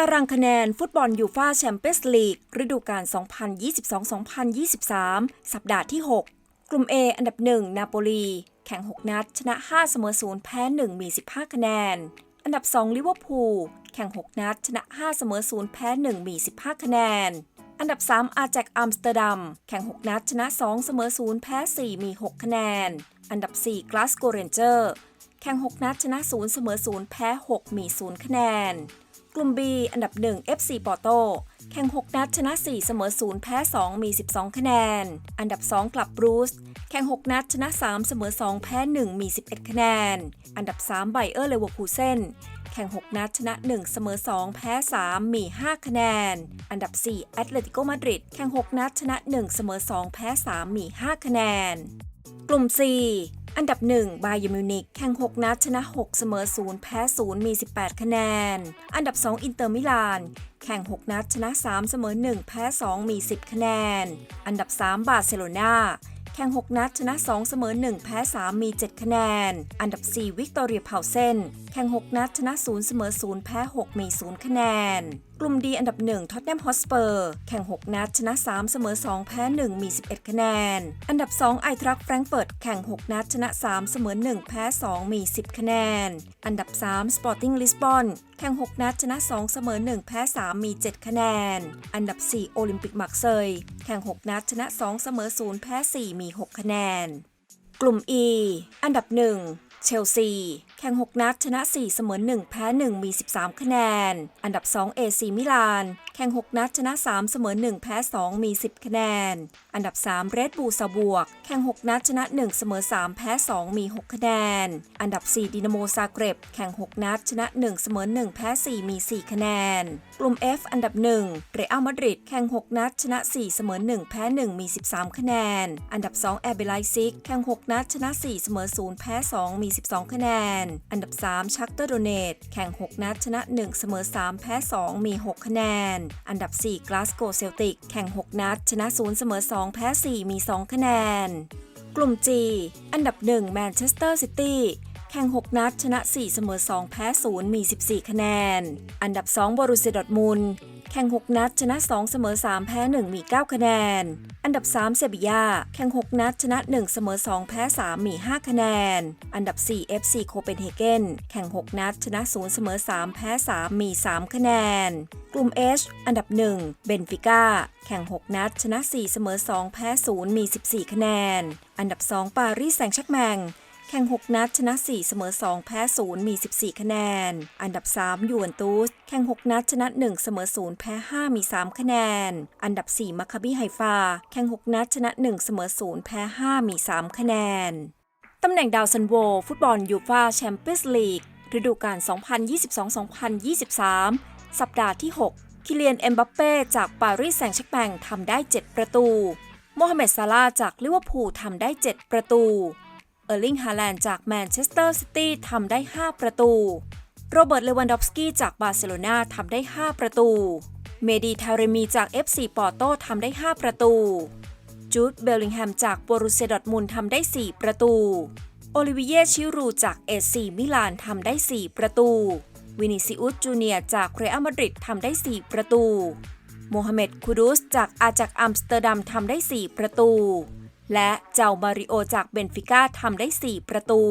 ารางคะแนนฟุตบอลยูฟ่าแชมเปี้ยนส์ลีกฤดูกาล 2022-2023 สัปดาห์ที่ 6 กลุ่ม A อันดับ 1 นาโปลี แข่ง 6 นัด ชนะ 5 เสมอ 0 แพ้ 1 มี 15 คะแนน อันดับ 2 ลิเวอร์พูล แข่ง 6 นัด ชนะ 5 เสมอ 0 แพ้ 1 มี 15 คะแนน อันดับ 3 อาแจกอัมสเตอร์ดัม แข่ง 6 นัด ชนะ 2 เสมอ 0 แพ้ 4 มี 6 คะแนน อันดับ 4 กลาสโกเรนเจอร์ แข่ง 6 นัด ชนะ 0 เสมอ 0 แพ้ 6 มี 0 คะแนน กลุ่ม B อันดับ 1 FC ปอร์โตแข่ง 6 นัดชนะ 4 เสมอ 0 แพ้ 2 มี 12 คะแนน อันดับ 2 กลับบรูซแข่ง 6 นัดชนะ 3 เสมอ 2 แพ้ 1 มี 11 คะแนน อันดับ 3 ไบเออร์เลเวอร์คูเซนแข่ง 6 นัดชนะ 1 เสมอ 2 แพ้ 3 มี 5 คะแนน อันดับ 4 แอตเลติโกมาดริดแข่ง 6 นัดชนะ 1 เสมอ 2 แพ้ 3 มี 5 คะแนน กลุ่ม C อันดับ 1 บาเยร์มิวนิกแข่ง 6 นัดชนะ 6 เสมอ 0 แพ้ 0 มี 18 คะแนน อันดับ 2 อินเตอร์มิลาน แข่ง 6 นัดชนะ 3 เสมอ 1 แพ้ 2 มี 10 คะแนน อันดับ 3 บาร์เซโลนาแข่ง 6 นัดชนะ 2 เสมอ 1 แพ้ 3 มี 7 คะแนน อันดับ 4 วิกตอเรียเพาเซนแข่ง 6 นัดชนะ 0 เสมอ 0 แพ้ 6 มี 0 คะแนน กลุ่มดีอันดับ1ท็อตแนมฮอสเปอร์แข่ง 6 นัด ชนะ 3 เสมอ 2 แพ้ 1 มี 11 คะแนน อันดับ 2 ไอทรัคแฟรงเฟิร์ตแข่ง 6 นัด ชนะ 3 เสมอ 1 แพ้ 2 มี 10 คะแนน อันดับ 3 สปอร์ติ้งลิสบอนแข่ง 6 นัด ชนะ 2 เสมอ 1 แพ้ 3 มี 7 คะแนน อันดับ 4 โอลิมปิกมักเซยแข่ง 6 นัด ชนะ 2 เสมอ 0 แพ้ 4 มี 6 คะแนน กลุ่ม E อันดับ 1 เชลซี แข่ง 6 นัด ชนะ 4 เสมอ 1 แพ้ 1 มี 13 คะแนน อันดับ 2 เอซีมิลาน แข่ง 6 นัด ชนะ 3 เสมอ 1 แพ้ 2 มี 10 คะแนน อันดับ 3 เรดบูซาบวก แข่ง 6 นัด ชนะ 1 เสมอ 3 แพ้ 2 มี 6 คะแนน อันดับ 4 ดินาโมซาเกร็บ แข่ง 6 นัด ชนะ 1 เสมอ 1 แพ้ 4 มี 4 คะแนน กลุ่ม F อันดับ 1 เรอัลมาดริด แข่ง 6 นัด ชนะ 4 เสมอ 1 แพ้ 1 มี 13 คะแนน อันดับ 2 แอร์เบไลซิก แข่ง 6 นัด ชนะ 4 เสมอ 0 แพ้ 2 มี12คะแนน อันดับ 3 ชักเตอร์โดเนตแข่ง 6 นัดชนะ 1 เสมอ 3 แพ้ 2 มี 6 คะแนน อันดับ 4 กลาสโกเซลติก แข่ง 6 นัด ชนะ 0 เสมอ 2 แพ้ 4 มี 2 คะแนน กลุ่ม G อันดับ 1 แมนเชสเตอร์ซิตี้แข่ง 6 นัด ชนะ 4 เสมอ 2 แพ้ 0 มี 14 คะแนน อันดับ 2 บรุเซดอร์ทมุนด์ แข่ง 6 นัด ชนะ 2 เสมอ 3 แพ้ 1 มี 9 คะแนน อันดับ 3 เซบียา แข่ง 6 นัด ชนะ 1 เสมอ 2 แพ้ 3 มี 5 คะแนน อันดับ 4 FC โคเปนเฮเกน แข่ง 6 นัด ชนะ 0 เสมอ 3 แพ้ 3 มี 3 คะแนน กลุ่ม H อันดับ 1 เบนฟิก้า แข่ง 6 นัด ชนะ 4 เสมอ 2 แพ้ 0 มี 14 คะแนน อันดับ 2 ปารีสแซงต์แชักแมง แข่ง 6 นัด ชนะ 4 เสมอ 2 แพ้ 0 มี 14 คะแนน อันดับ 3 ยูเวนตุส แข่ง 6 นัด ชนะ 1 เสมอ 0 แพ้ 5 มี 3 คะแนน อันดับ 4 มัคคาบีไฮฟา แข่ง 6 นัด ชนะ 1 เสมอ 0 แพ้ 5 มี 3 คะแนน ตำแหน่งดาวซันโว ฟุตบอลยูฟาแชมเปี้ยนส์ลีก ฤดูกาล 2022-2023 สัปดาห์ที่ 6 คิเลียน เอ็มบัปเป้จากปารีสแซงต์แชร์กแมงทำได้ 7 ประตู โมฮัมเหม็ดซาลาจากลิเวอร์พูลทำได้ 7 ประตู ออร์ลิงฮาแลนด์จากแมนเชสเตอร์ซิตี้ทำได้ 5 ประตู โรเบิร์ตเลวันดอฟสกี้จากบาร์เซโลนาทำได้ 5 ประตู เมดีทาเรมีจาก FC ปอร์โตทำได้ 5 ประตู จูดเบลลิงแฮมจากบรูเซดอทมุนทำได้ 4 ประตู โอลิเวิเยชิรูจากเอซีมิลานทำได้ 4 ประตู วินิซิอุสจูเนียร์จากเรอัลมาดริดทำได้ 4 ประตู โมฮัมเหม็ดคูดุสจากอาจากอัมสเตอร์ดัมทำได้ 4 ประตู และเจ้ามาริโอจากเบนฟิก้าทำได้ 4 ประตู